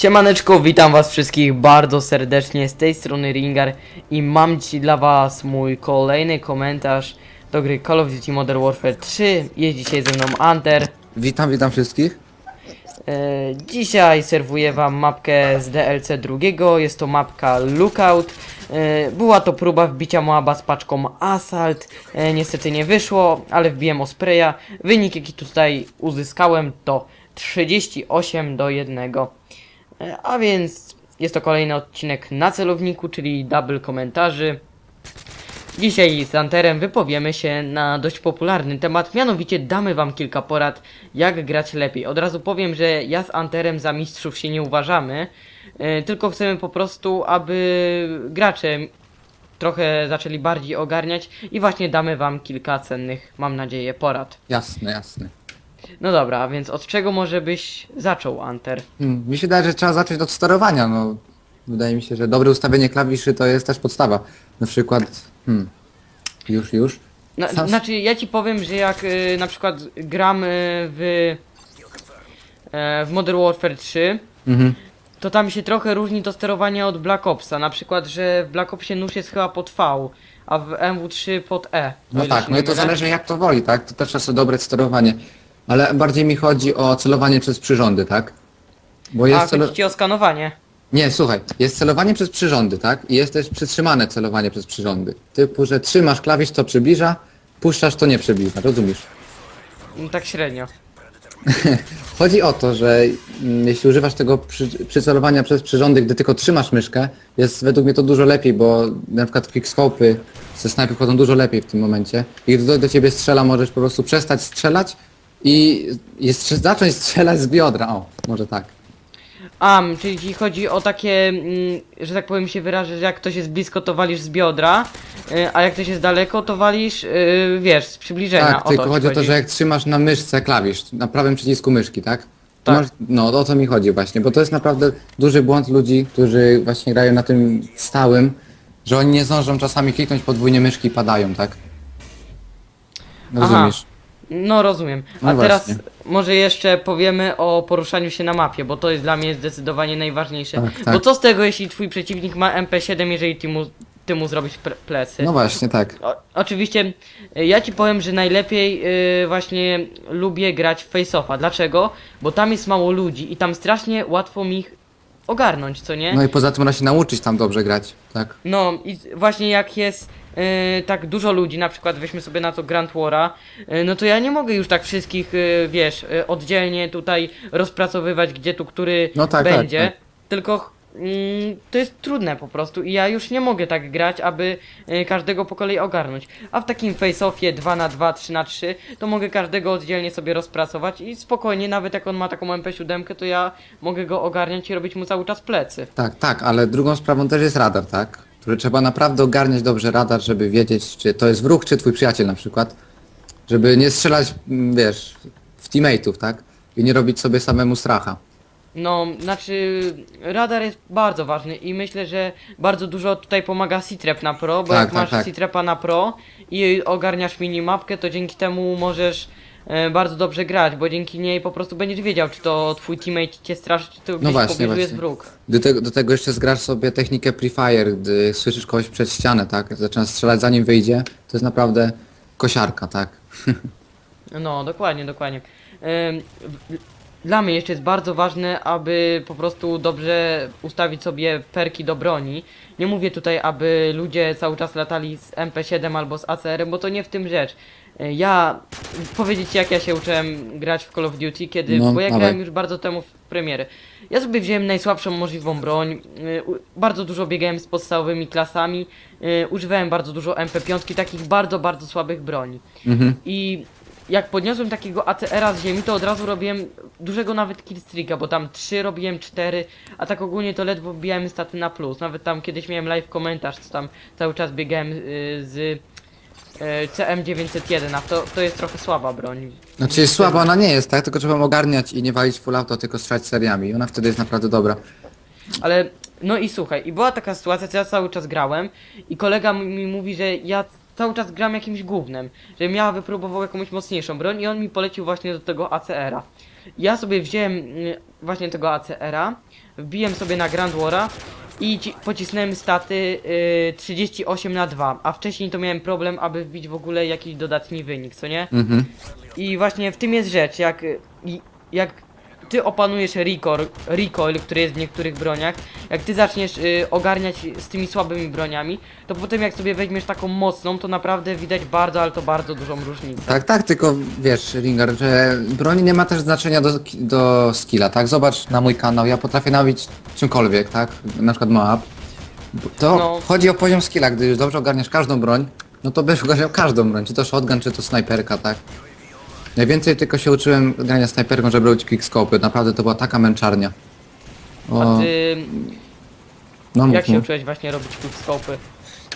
Siemaneczko, witam was wszystkich bardzo serdecznie z tej strony Ringar i mam dzisiaj dla was mój kolejny komentarz do gry Call of Duty Modern Warfare 3. Jest dzisiaj ze mną Hunter. Witam, witam wszystkich. E, dzisiaj serwuję wam mapkę z DLC drugiego, jest to mapka Lookout. E, była to próba wbicia Moaba z paczką Assault, e, niestety nie wyszło, ale wbiłem Ospreya. Wynik jaki tutaj uzyskałem to 38 do 1. A więc jest to kolejny odcinek na celowniku, czyli double komentarzy. Dzisiaj z Anterem wypowiemy się na dość popularny temat, mianowicie damy wam kilka porad, jak grać lepiej. Od razu powiem, że ja z Anterem za mistrzów się nie uważamy, e, tylko chcemy po prostu, aby gracze trochę zaczęli bardziej ogarniać i właśnie damy wam kilka cennych, mam nadzieję, porad. Jasne, jasne. No dobra, a więc od czego może byś zaczął, Anter? Hmm, mi się wydaje, że trzeba zacząć od sterowania, no. Wydaje mi się, że dobre ustawienie klawiszy to jest też podstawa. Na przykład, hmm, już, już. Na, Sam- Znaczy, ja ci powiem, że jak y, na przykład gram y, w, e, w Modern Warfare 3, Mhm. to tam się trochę różni to sterowanie od Black Opsa. Na przykład, że w Black Opsie nóż jest chyba pod V, a w MW3 pod E. o No ile tak, się no nie i to mylę. zależy jak to woli, tak? To też jest dobre sterowanie. Ale bardziej mi chodzi o celowanie przez przyrządy, tak? Bo A celo... chodzi ci o skanowanie. Nie, słuchaj, jest celowanie przez przyrządy, tak? I jest też przytrzymane celowanie przez przyrządy. Typu, że trzymasz klawisz, to przybliża, puszczasz, to nie przybliża, rozumiesz? No, tak średnio. Chodzi o to, że mm, jeśli używasz tego przy, przycelowania przez przyrządy, gdy tylko trzymasz myszkę, jest według mnie to dużo lepiej, bo na przykład quickscope'y ze snajpy wchodzą dużo lepiej w tym momencie. I gdy do, do ciebie strzela, możesz po prostu przestać strzelać i jest, zacząć strzelać z biodra. O, może tak. A, czyli ci chodzi o takie, mm, że tak powiem się wyrażę, że jak ktoś jest blisko, to walisz z biodra, y, a jak ktoś jest daleko, to walisz, y, wiesz, z przybliżenia. Tak, o tylko ci chodzi o to, że jak trzymasz na myszce klawisz, na prawym przycisku myszki, tak? Tak. Masz, no o to mi chodzi właśnie, bo to jest naprawdę duży błąd ludzi, którzy właśnie grają na tym stałym, że oni nie zdążą czasami kliknąć podwójnie myszki i padają, tak? Rozumiesz? No rozumiem. A No teraz właśnie. może jeszcze powiemy o poruszaniu się na mapie, bo to jest dla mnie zdecydowanie najważniejsze. Tak, tak. Bo co z tego, jeśli twój przeciwnik ma MP7, jeżeli ty mu, ty mu zrobisz pre- plecy? No właśnie, tak. O, oczywiście y, ja ci powiem, że najlepiej y, właśnie lubię grać w Face-Offa. Dlaczego? Bo tam jest mało ludzi i tam strasznie łatwo mi ich ogarnąć, co nie? No i poza tym można się nauczyć tam dobrze grać, tak? No i właśnie jak jest yy, tak dużo ludzi, na przykład weźmy sobie na to Grand War'a, yy, no to ja nie mogę już tak wszystkich, yy, wiesz, oddzielnie tutaj rozpracowywać, gdzie tu który No tak, tak, będzie, tak. tylko to jest trudne po prostu i ja już nie mogę tak grać, aby yy, każdego po kolei ogarnąć. A w takim face-offie 2 na 2 3 na 3 to mogę każdego oddzielnie sobie rozpracować i spokojnie, nawet jak on ma taką MP7, to ja mogę go ogarniać i robić mu cały czas plecy. Tak, tak, ale drugą sprawą też jest radar, tak? Który trzeba naprawdę ogarniać dobrze radar, żeby wiedzieć, czy to jest wróg, czy twój przyjaciel na przykład. Żeby nie strzelać, mm, wiesz, w teammateów, tak? I nie robić sobie samemu stracha. No, znaczy radar jest bardzo ważny i myślę, że bardzo dużo tutaj pomaga Citrep na Pro, bo Tak, jak tak, masz tak. Citrepa na Pro i ogarniasz minimapkę, to dzięki temu możesz e, bardzo dobrze grać, bo dzięki niej po prostu będziesz wiedział, czy to twój teammate cię straszy, czy to gdzieś No właśnie, w właśnie. jest wróg. Do tego, do tego jeszcze zgrasz sobie technikę Prefire, gdy słyszysz kogoś przed ścianę, tak? Zaczynasz strzelać zanim wyjdzie, to jest naprawdę kosiarka, tak? No, dokładnie, dokładnie. Ym, w- Dla mnie jeszcze jest bardzo ważne, aby po prostu dobrze ustawić sobie perki do broni. Nie mówię tutaj, aby ludzie cały czas latali z MP7 albo z ACR, bo to nie w tym rzecz. Ja powiedzieć jak ja się uczyłem grać w Call of Duty, kiedy, No, bo ja dawaj. grałem już bardzo temu w premiery. Ja sobie wziąłem najsłabszą możliwą broń, y, bardzo dużo biegałem z podstawowymi klasami, y, używałem bardzo dużo MP5, takich bardzo, bardzo słabych broni. Mhm. I jak podniosłem takiego ACR-a z ziemi, to od razu robiłem dużego nawet killstreaka, bo tam 3 robiłem 4, a tak ogólnie to ledwo wbijałem staty na plus. Nawet tam kiedyś miałem live komentarz, co tam cały czas biegałem y, z y, CM901, a to, to jest trochę słaba broń. Znaczy jest słaba ona nie jest, tak? Tylko trzeba ją ogarniać i nie walić full auto, tylko strzelać seriami. I ona wtedy jest naprawdę dobra. Ale no i słuchaj, i była taka sytuacja, co ja cały czas grałem i kolega mi mówi, że ja cały czas gram jakimś gównem, że ja wypróbował jakąś mocniejszą broń i on mi polecił właśnie do tego ACR-a. Ja sobie wziąłem mm, właśnie tego ACR-a, wbiłem sobie na Grand War'a i ci, pocisnąłem staty y, 38 na 2, a wcześniej to miałem problem, aby wbić w ogóle jakiś dodatni wynik, co nie? Mhm. I właśnie w tym jest rzecz, jak, i- jak ty opanujesz recoil, recoil, który jest w niektórych broniach, jak ty zaczniesz y, ogarniać z tymi słabymi broniami, to potem jak sobie weźmiesz taką mocną, to naprawdę widać bardzo, ale to bardzo dużą różnicę. Tak, tak, tylko wiesz, Ringer, że broni nie ma też znaczenia do, do skilla, tak? Zobacz na mój kanał, ja potrafię nabić czymkolwiek, tak? Na przykład Moab. To No. chodzi o poziom skilla, gdy już dobrze ogarniasz każdą broń, no to będziesz ogarniał każdą broń, czy to shotgun, czy to snajperka, tak? Najwięcej tylko się uczyłem grania snajperką, żeby robić quickscope, naprawdę to była taka męczarnia. O, A ty, no mów, jak się mów. uczyłeś właśnie robić quickscope'y?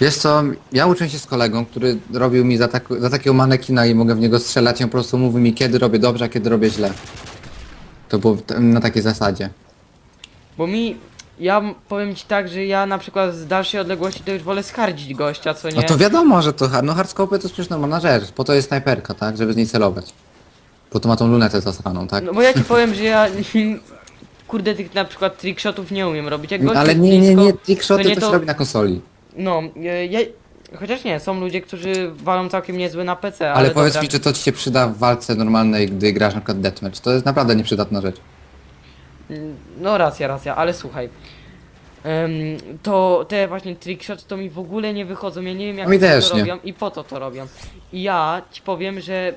Wiesz co, ja uczyłem się z kolegą, który robił mi za, tak, za takiego manekina i mogę w niego strzelać i on po prostu mówi mi kiedy robię dobrze, a kiedy robię źle. To było na takiej zasadzie. Bo mi, ja m- powiem ci tak, że ja na przykład z dalszej odległości to już wolę skardzić gościa, co nie? No to wiadomo, że to no hardscope to jest przecież normalna rzecz, po to jest snajperka, tak, żeby z niej celować. Po to ma tą lunetę zasraną, tak? No bo ja ci powiem, że ja kurde tych na przykład trickshotów nie umiem robić. Jak gościu Ale nie, nie, blisko, nie, trickshoty to nie się to- robi na konsoli. No, e, ja, chociaż nie, są ludzie, którzy walą całkiem niezłe na PC, ale, Ale, powiedz dobra. mi, czy to ci się przyda w walce normalnej, gdy grasz na przykład deathmatch. To jest naprawdę nieprzydatna rzecz. Mm, No racja, racja, ale słuchaj. Em, to te właśnie trickshots to mi w ogóle nie wychodzą, ja nie wiem jak Mi oni też to nie. robią i po co to robią. I ja ci powiem, że...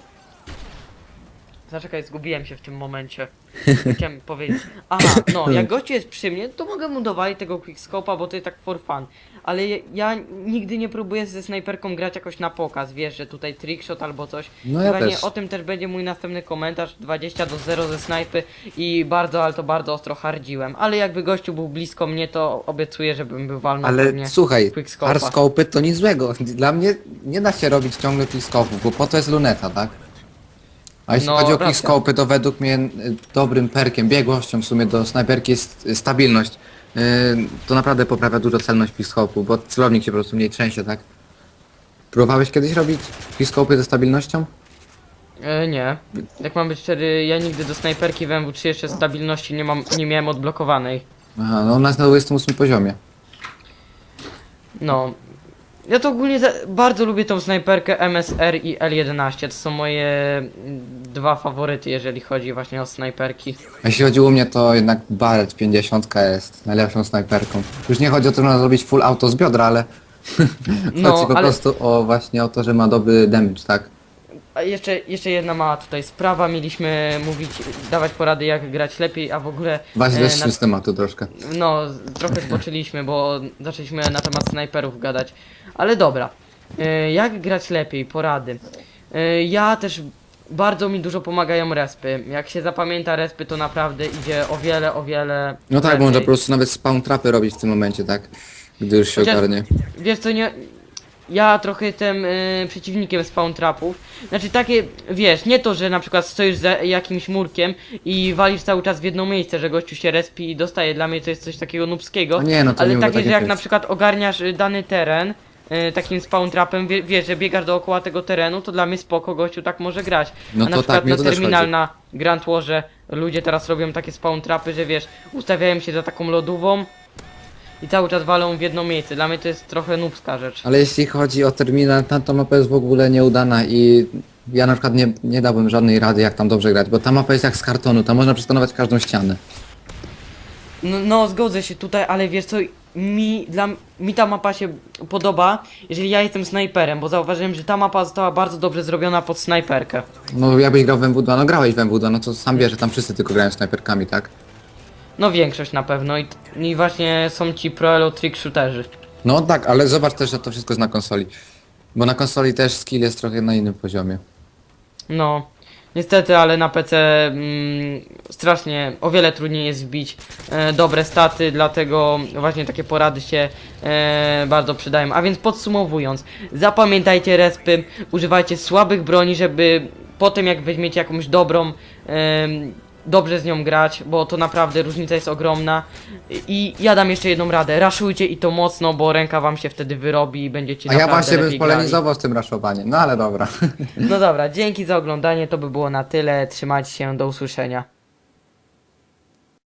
Zaczekaj, zgubiłem się w tym momencie. Chciałem powiedzieć. Aha, no, jak gościu jest przy mnie, to mogę mu dowalić tego quickscope'a, bo to jest tak for fun. Ale ja, ja nigdy nie próbuję ze snajperką grać jakoś na pokaz, wiesz, że tutaj trickshot albo coś. No ja Właśnie też. o tym też będzie mój następny komentarz, 20 do 0 ze snajpy i bardzo, ale to bardzo ostro hardziłem. Ale jakby gościu był blisko mnie, to obiecuję, żebym był walnął Ale pewnie słuchaj, quickscope'a. hardscope to nic złego. Dla mnie nie da się robić ciągle quickscope'ów, bo po to jest luneta, tak? A jeśli No, chodzi o racja. to według mnie y, dobrym perkiem, biegłością w sumie do snajperki jest y, stabilność. Y, To naprawdę poprawia dużo celność quickscope'u, bo celownik się po prostu mniej trzęsie, tak? Próbowałeś kiedyś robić quickscope'y ze stabilnością? E, nie. Jak mam być szczery, ja nigdy do snajperki w MW3 jeszcze stabilności nie mam, nie miałem odblokowanej. Aha, no ona jest na 28 poziomie. No. Ja to ogólnie bardzo lubię tą snajperkę MSR i L11. To są moje mm, dwa faworyty, jeżeli chodzi właśnie o snajperki. A jeśli chodzi o mnie, to jednak Barrett 50 jest najlepszą snajperką. Już nie chodzi o to, że można zrobić full auto z biodra, ale No, chodzi po ale- prostu o właśnie o to, że ma dobry damage, tak? A jeszcze, jeszcze jedna mała tutaj sprawa. Mieliśmy mówić, dawać porady jak grać lepiej, a w ogóle... Właśnie e, z tematu troszkę. No, z- trochę zboczyliśmy, bo zaczęliśmy na temat snajperów gadać. Ale dobra. E, Jak grać lepiej? Porady. E, Ja też bardzo mi dużo pomagają respy. Jak się zapamięta respy, to naprawdę idzie o wiele, o wiele. No tak, lepiej. można po prostu nawet spawn trapy robić w tym momencie, tak? Gdy już się Chociaż- ogarnie. Wiesz co, nie... Ja trochę jestem y, przeciwnikiem spawn trapów. Znaczy takie, wiesz, nie to, że na przykład stoisz za jakimś murkiem i walisz cały czas w jedno miejsce, że gościu się respi i dostaje. Dla mnie to jest coś takiego nubskiego. Nie, no to ale nie mówię takie, że jak na przykład ogarniasz y, dany teren y, takim spawn trapem, wie, wiesz, że biegasz dookoła tego terenu, to dla mnie spoko gościu tak może grać. No A na to przykład tak, mnie na to też terminal chodzi. na Grand Warze ludzie teraz robią takie spawn trapy, że wiesz, ustawiają się za taką lodówą i cały czas walą w jedno miejsce. Dla mnie to jest trochę nubska rzecz. Ale jeśli chodzi o terminal, ta, ta mapa jest w ogóle nieudana i ja na przykład nie, nie dałbym żadnej rady jak tam dobrze grać, bo ta mapa jest jak z kartonu, tam można przeskanować każdą ścianę. No, no zgodzę się tutaj, ale wiesz co, mi, dla, mi ta mapa się podoba, jeżeli ja jestem snajperem, bo zauważyłem, że ta mapa została bardzo dobrze zrobiona pod snajperkę. No jakbyś grał w MW2, no grałeś w MW2, no to sam wiesz, że tam wszyscy tylko grają snajperkami, tak? No większość na pewno i, i właśnie są ci pro elo trick shooterzy. No tak, ale zobacz też, że to wszystko jest na konsoli. Bo na konsoli też skill jest trochę na innym poziomie. No, niestety, ale na PC mm, strasznie o wiele trudniej jest wbić e, dobre staty, dlatego właśnie takie porady się e, bardzo przydają. A więc podsumowując, zapamiętajcie respy, używajcie słabych broni, żeby potem jak weźmiecie jakąś dobrą, em, dobrze z nią grać, bo to naprawdę różnica jest ogromna. I ja dam jeszcze jedną radę, raszujcie i to mocno, bo ręka wam się wtedy wyrobi i będziecie A ja naprawdę właśnie bym lepiej grali. polemizował z tym raszowaniem, no ale dobra. No dobra, dzięki za oglądanie, to by było na tyle. Trzymajcie się, do usłyszenia.